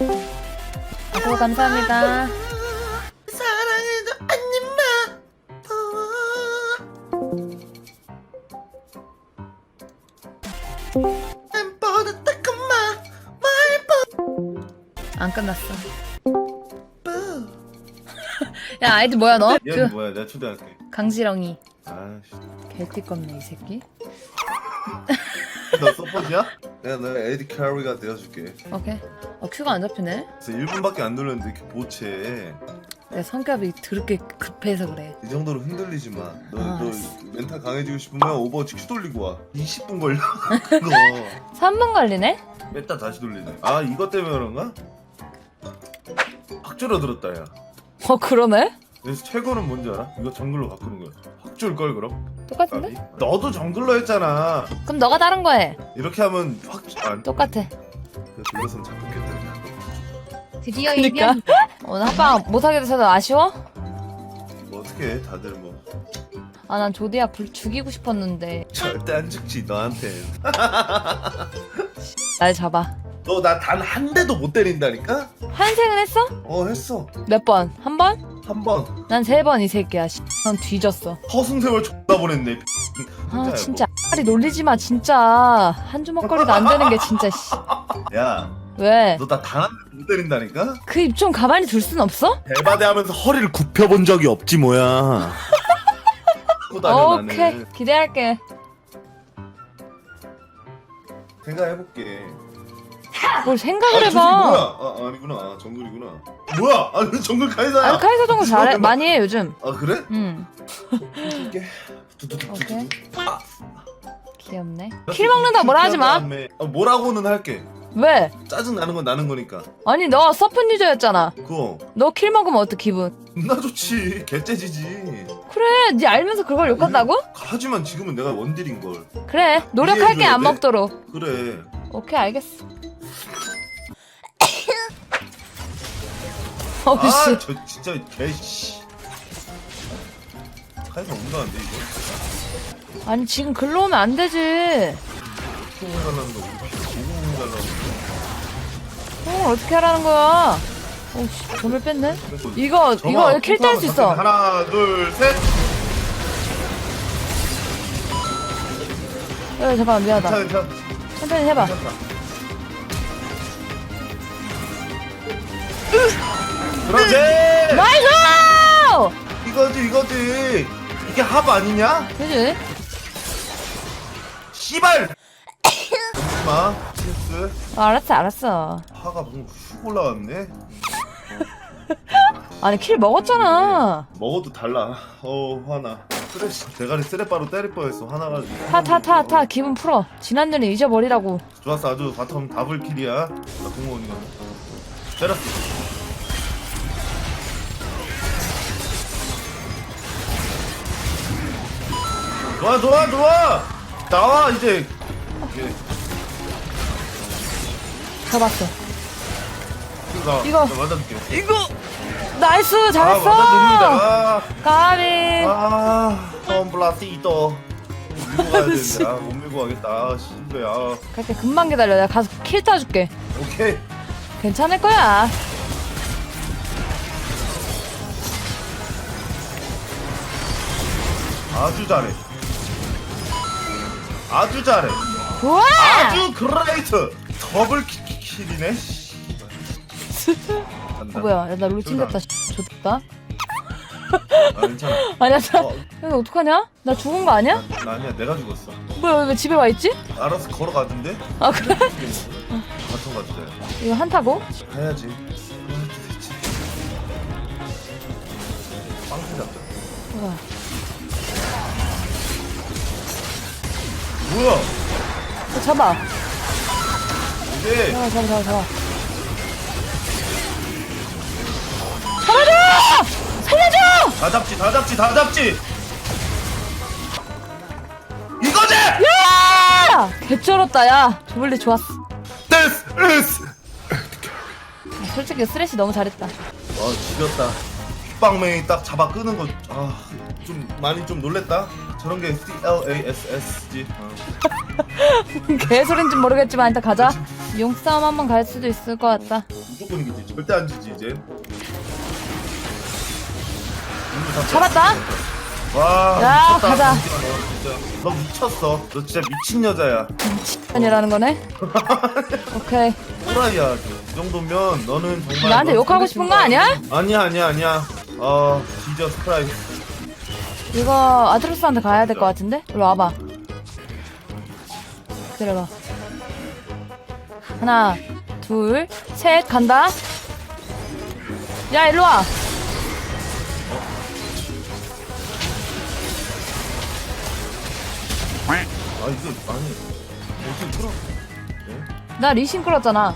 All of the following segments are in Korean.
아고 감사합니다. 사랑해도 따끔마 말버 안 끝났어. 야 아이디 뭐야 너? 얘는 그 뭐야 내가 초대할게 강지렁이. 아 씨 개띠 껍네 이 새끼. 너 서포트야? 내가 너 에디 캐리가 되어줄게 오케이. 어 큐가 안 잡히네. 그래서 1분밖에 안 눌렀는데 이렇게 보채 내 성격이 더럽게 급해서 그래. 이 정도로 흔들리지 마. 너, 아, 너 알았어. 멘탈 강해지고 싶으면 오버워치 큐 돌리고 와. 20분 걸려. 그거 3분 걸리네? 뺐다 다시 돌리네. 아 이것 때문에 그런가? 확 줄어들었다 야. 어 그러네? 그래서 최고는 뭔지 알아? 이거 정글로 바꾸는 거야. 확줄 걸 그럼. 똑같은데? 아니? 너도 정글로 했잖아. 그럼 너가 다른 거 해. 이렇게 하면 확 안. 똑같아. 그래서 이것은 잡혔겠다. 드디어 그니까. 이변 오늘 합방 못하게 돼서 아쉬워? 뭐 어떻게 해 다들 뭐 아 난 조디아 불 죽이고 싶었는데 절대 안 죽지 너한테. 날 잡아. 너 나 단 한 대도 못 때린다니까? 환생은 했어? 어 했어. 몇 번? 한 번? 한 번. 난 세 번 이 새끼야. 씨. 넌 뒤졌어. 허승세월 존나 보냈네. 아 진짜 아리 놀리지 마 진짜. 한 주먹거리도 안 되는 게 진짜 씨. 뭐. 야, 왜? 너나단한 대도 못 때린다니까? 그 입 좀 가만히 둘 순 없어? 대바대 하면서 허리를 굽혀본 적이 없지 뭐야. 다녀, 오케이 나는. 기대할게. 생각해볼게. 뭘 생각을 아, 뭐야? 해봐. 아, 아니구나. 아, 정글이구나. 뭐야? 아, 왜 정글 카이사야? 아 카이사 정도 잘해 많이 해 요즘. 아, 그래? 응. 이게 두두두두두. 오케이. 귀엽네. 킬 먹는다 뭐라 하지 마. 아, 뭐라고는 할게. 왜? 짜증 나는 건 나는 거니까. 아니 너 서픈 유저였잖아. 그거 너 킬 먹으면 어때 기분? 나 좋지. 개째지지. 그래, 네 알면서 그걸 욕한다고? 하지만 지금은 내가 원딜인 걸. 그래, 노력할게 안 돼. 먹도록. 그래. 오케이, 알겠어. 아, 씨, 저 진짜 개씨. 카이사 온다는데 이거? 아니 지금 글로 오면 안 되지. 총 해달라는 거 우리 보고 해달라는 어, 어떻게 하라는 거야? 어 씨, 점을 뺐네. 거. 이거 이거 킬딸수 있어. 하나, 둘, 셋. 야, 잠깐 미안하다. 괜찮아, 괜찮아. 천천히 해봐. 괜찮다. 그렇지. 나이스! 이거지, 이거지. 이게 합 아니냐? 그지? 씨발. 잠시만. CS. 아, 알았어, 알았어. 화가 방금 훅 올라왔네. 아니 킬 먹었잖아. 먹어도 달라. 어 화나. 쓰레 대가리 쓰레빠로 때릴 뻔했어. 화나가지고. 타 타 타 타 기분 풀어. 지난 년을 잊어버리라고. 좋았어 아주 바텀 다블 킬이야. 나 공무원이가. 때렸어. 좋아 좋아 좋아. 나와 이제. 이제 잡았어. 나, 이거. 나 맞아줄게. 이거 나이스 아 잘했어. 맞아줍니다. 까비. 아, 톰블라시도 밀고 가야 되는데 아, 못 밀고 가겠다. 아, 씨발. 아, 갈게 금방 기다려. 내가 가서 킬 타줄게. 오케이. 괜찮을 거야. 아주 잘해. 아주 잘해. 좋아. 아주 그레이트. 더블 키- 키- 킬이네. 간다. 어, 뭐야? 야, 나. 됐다. 씨, 좋다. 아, 괜찮아. 아니야, 나 어, 이거 어떡하냐? 나 죽은 거 아니야? 나, 나 아니야. 내가 죽었어. 뭐야? 왜 집에 와 있지? 알아서 걸어가던데. 아 그래? 바통 가주자. 이거 한타고? 해야지. 잡자. 뭐야? 뭐야? 어, 잡아. 이게 잡아, 잡아, 잡아, 잡아. 살려줘! 살려줘! 다 잡지, 다 잡지, 다 잡지. 이거지. 야! 개쩔었다, 야. 조블리 좋았어. 데스, 데스. 아, 솔직히 쓰레쉬 너무 잘했다. 와 지렸다 빵맹이 딱 잡아 끄는 거 아 좀 많이 좀 놀랬다 저런 게 C L A S S지 어. 개소린지 모르겠지만 일단 가자. 용싸움 한번 갈 수도 있을 것 같다. 무조건 이기지 절대 안 지지 이제 잡았다. 와 야, 미쳤다, 가자. 진짜 너 진짜 너 미쳤어 너 진짜 미친 여자야 아니라는 거네. 오케이. 호라이야 이 정도면 너는 정말 나한테 넌 욕하고 싶은 거 아니야? 아니야 아니야 아니야 어 진짜 스프라이즈 이거 아트로스한테 가야 될 것 같은데? 일로 와봐. 기다려봐. 하나, 둘, 셋, 간다. 야, 일로 와. 아 이거 아니 어떻게 네? 나 리신 끌었잖아.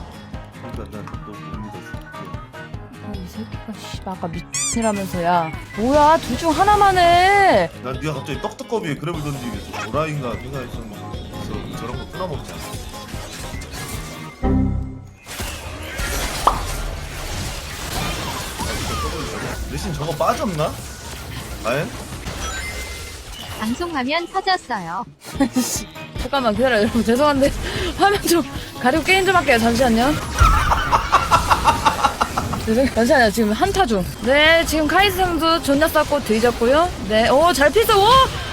아까 미친이라면서야. 뭐야, 둘 중 하나만 해. 난 네가 갑자기 떡떡거비에 그랩을 던지겠어 호라이인가 생각했었는데 저, 저런 거 끊어먹지 않아 대신 저거 빠졌나? 아예? 방송 화면 터졌어요. 씨, 잠깐만 기다려 여러분 죄송한데 화면 좀 가리고 게임 좀 할게요 잠시만요 죄송 잠시만요 지금 한타 중 네 지금 카이스 선수 존나 쌌고 뒤졌고요. 네 오 잘 피서 오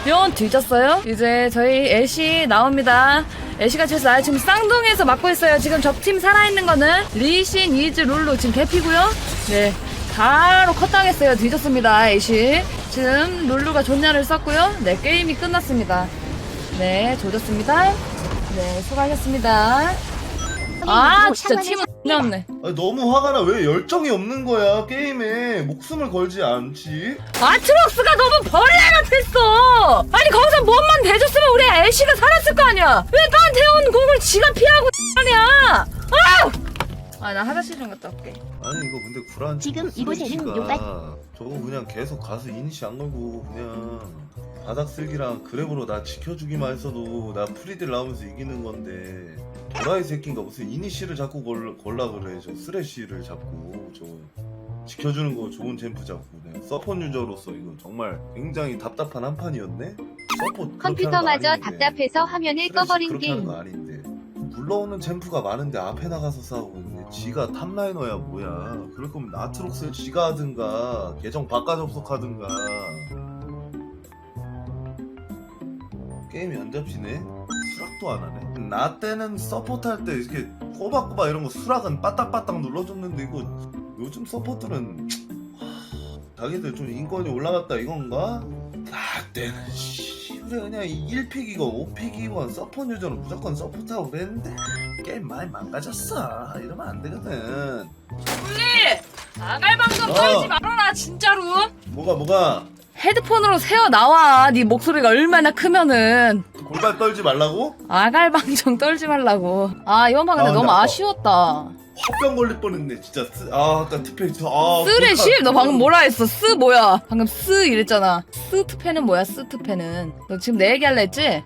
연 뒤졌어요. 이제 저희 애쉬 나옵니다. 애쉬가 아 지금 쌍둥이에서 맞고 있어요. 지금 적팀 살아있는 거는 리신 이즈 룰루 지금 개피고요. 네 바로 컷당했어요. 뒤졌습니다 애쉬. 지금 룰루가 존냐를 썼고요. 네 게임이 끝났습니다. 네, 조졌습니다. 네, 수고하셨습니다. 아, 진짜 팀은 X였네. 아니, 너무 화가 나 왜 열정이 없는 거야 게임에 목숨을 걸지 않지? 아트록스가 너무 벌레 같았어! 아니, 거기서 몸만 대줬으면 우리 애쉬가 살았을 거 아니야! 왜 나한테 온 공을 지가 피하고 아니야! 아! 아, 나 화장실 좀 갔다 올게. 아니 이거 근데 구란 지금 이곳에는 요가- 저거 그냥 계속 가서 이니시 안 걸고 그냥 바닥 쓸기랑 그랩으로 나 지켜주기만 했어도 나 프리딜 나오면서 이기는 건데 도라이 새끼인가 무슨 이니시를 자꾸 걸, 걸라 그래. 저 쓰레쉬를 자꾸 저 지켜주는 거 좋은 잼프 잡고 그냥 서폿 유저로서 이거 정말 굉장히 답답한 한 판이었네? 거 컴퓨터마저. 답답해서 화면을 꺼버린 게임. 거 아닌데. 물러오는 챔프가 많은데 앞에 나가서 싸우고 있네. 지가 탑라이너야 뭐야. 그럴 거면 아트록스에 지가 하든가 계정 바꿔 접속하든가 게임이 안 잡히네 수락도 안 하네 나 때는 서포트 할 때 이렇게 꼬박꼬박 이런 거 수락은 빠딱빠딱 눌러줬는데 이거 요즘 서포트는 하, 자기들 좀 인권이 올라갔다 이건가? 나 때는 씨 그래 그냥 1픽이건 5픽이건 서포트 유저는 무조건 서포트하고 그랬는데 게임 많이 망가졌어 이러면 안 되거든 아갈방송 어. 떨지 말아라, 진짜로! 뭐가 뭐가 헤드폰으로 새어 나와. 네 목소리가 얼마나 크면은. 골반 떨지 말라고? 아갈방정 떨지 말라고. 아, 이번 판 근데 아, 너무 아까- 아쉬웠다. 화병 걸릴 뻔했네 진짜 쓰- 아 아까 투페이스 아 쓰레쉬? 너 방금 뭐라 했어? 쓰 뭐야? 방금 쓰 이랬잖아. 스트패는 뭐야? 스트패는. 너 지금 내 얘기할래 했지?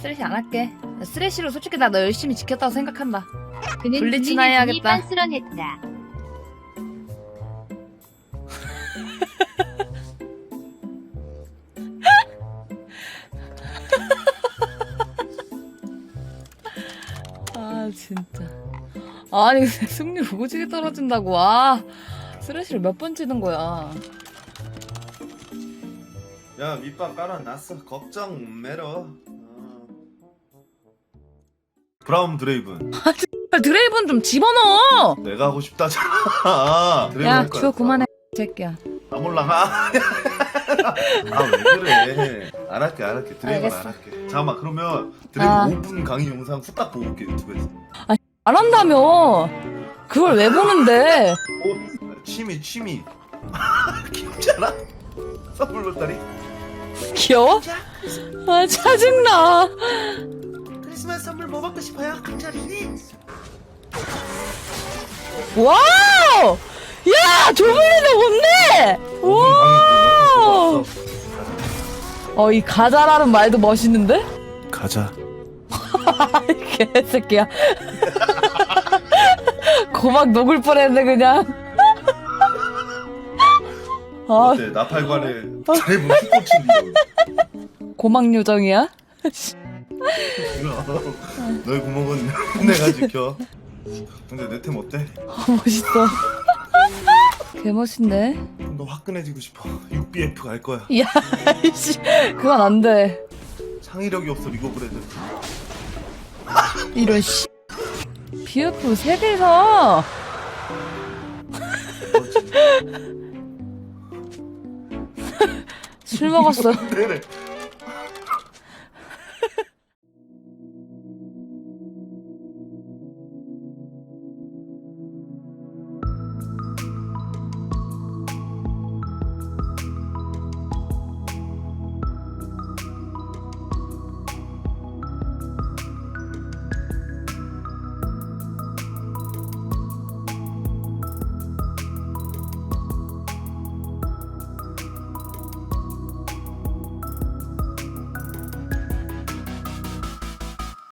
쓰레쉬 안 할게. 나 쓰레쉬로 솔직히 나 너 열심히 지켰다고 생각한다. 그는 블리츠나 해야겠다. 빤스런했다. 아 진짜. 아니 승률 오지게 떨어진다고. 아 쓰레쉬를 몇 번 치는 거야. 야 밑밥 깔아놨어 걱정 매러 어. 브라운 드레이븐 아, 드레이브는 좀 집어넣어. 내가 하고 싶다잖아 드레이븐 야 할 거야. 큐 그만해. 이 새끼야. 아 몰라 아왜 그래 안 할게 안 할게 알겠어. 안 할게 잠깐만 그러면 드레이븐 아. 5분 강의 영상 후딱 보고 올게 유튜브에서 안 한다며. 그걸 왜 보는데? 어? 취미 취미 귀엽잖아 선물 로따리 귀여워? 아 짜증나. 크리스마스 선물 뭐 받고 싶어요? 강철이니? 와우! 야, 조블리는 뭔데? 와! 어, 이 가자라는 말도 멋있는데? 가자 개새끼야. 고막 녹을 뻔했네, 그냥. 아, 어때 나팔관에 드레이븐 킥꽂힌 이거 고막 요정이야? 너의 구멍은 내가 지켜. 근데 내 템 어때? 아, 멋있어. 개멋인데? 좀 더 화끈해지고 싶어. 6BF 갈 거야. 야, 이씨. 그건 안 돼. 창의력이 없어 리그 오브 레전드. 이런 씨. BF 3개서. 술 먹었어. 네네.